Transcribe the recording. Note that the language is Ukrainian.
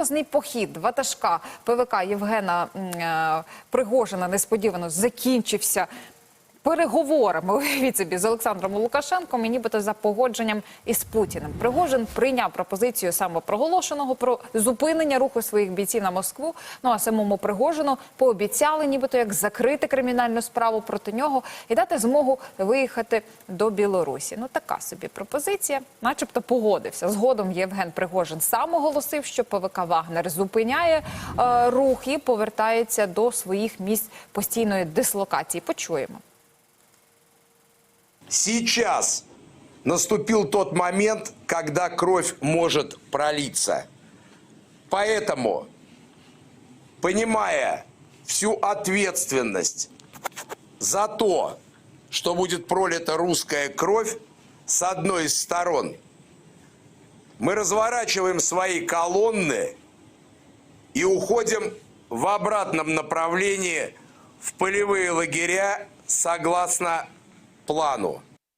Серйозний похід ватажка ПВК Євгена е, Пригожина несподівано закінчився переговорами уявіть собі з Олександром Лукашенком і нібито за погодженням із Путіним. Пригожин прийняв пропозицію самопроголошеного про зупинення руху своїх бійців на Москву. Ну а самому Пригожину пообіцяли, нібито як закрити кримінальну справу проти нього і дати змогу виїхати до Білорусі. Ну така собі пропозиція, начебто погодився. Згодом Євген Пригожин сам оголосив, що ПВК Вагнер зупиняє е, рух і повертається до своїх місць постійної дислокації. Почуємо. Сейчас наступил тот момент, когда кровь может пролиться. Поэтому, понимая всю ответственность за то, что будет пролита русская кровь с одной из сторон, мы разворачиваем свои колонны и уходим в обратном направлении в полевые лагеря согласно плану.